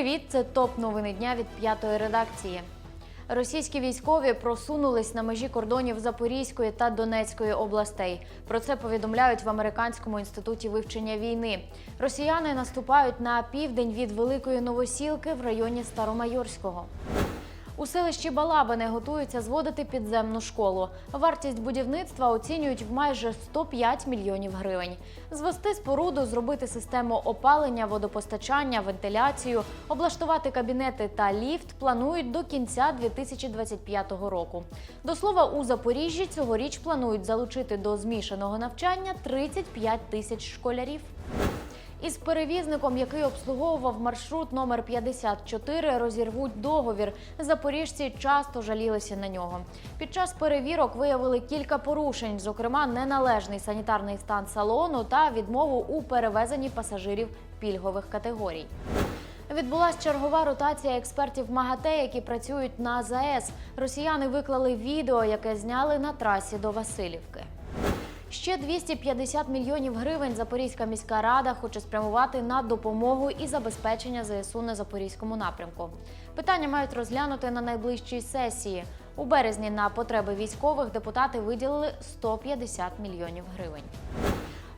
Привіт, це топ новини дня від п'ятої редакції. Російські військові просунулись на межі кордонів Запорізької та Донецької областей. Про це повідомляють в американському інституті вивчення війни. Росіяни наступають на південь від Великої Новосілки в районі Старомайорського. У селищі Балабине готуються зводити підземну школу. Вартість будівництва оцінюють в майже 105 мільйонів гривень. Звести споруду, зробити систему опалення, водопостачання, вентиляцію, облаштувати кабінети та ліфт планують до кінця 2025 року. До слова, у Запоріжжі цьогоріч планують залучити до змішаного навчання 35 тисяч школярів. Із перевізником, який обслуговував маршрут номер 54, розірвуть договір. Запоріжці часто жалілися на нього. Під час перевірок виявили кілька порушень, зокрема, неналежний санітарний стан салону та відмову у перевезенні пасажирів пільгових категорій. Відбулася чергова ротація експертів МАГАТЕ, які працюють на ЗАЕС. Росіяни виклали відео, яке зняли на трасі до Васильівки. Ще 250 мільйонів гривень Запорізька міська рада хоче спрямувати на допомогу і забезпечення ЗСУ на запорізькому напрямку. Питання мають розглянути на найближчій сесії. У березні на потреби військових депутати виділили 150 мільйонів гривень.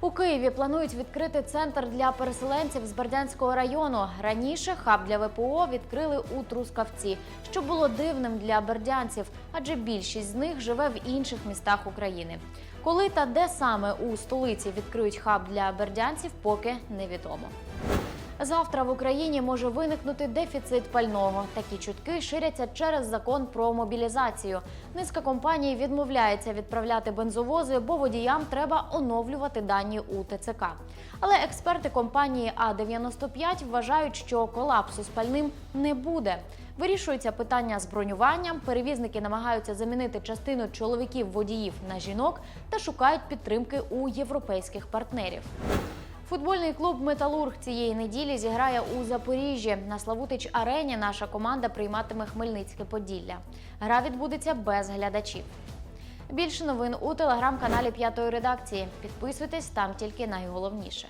У Києві планують відкрити центр для переселенців з Бердянського району. Раніше хаб для ВПО відкрили у Трускавці, що було дивним для бердянців, адже більшість з них живе в інших містах України. Коли та де саме у столиці відкриють хаб для бердянців, поки невідомо. Завтра в Україні може виникнути дефіцит пального. Такі чутки ширяться через закон про мобілізацію. Низка компаній відмовляється відправляти бензовози, бо водіям треба оновлювати дані у ТЦК. Але експерти компанії А95 вважають, що колапсу з пальним не буде. Вирішується питання з бронюванням. Перевізники намагаються замінити частину чоловіків-водіїв на жінок та шукають підтримки у європейських партнерів. Футбольний клуб Металург цієї неділі зіграє у Запоріжжі. На Славутич Арені наша команда прийматиме Хмельницьке Поділля. Гра відбудеться без глядачів. Більше новин у телеграм-каналі П'ятої редакції. Підписуйтесь там тільки найголовніше.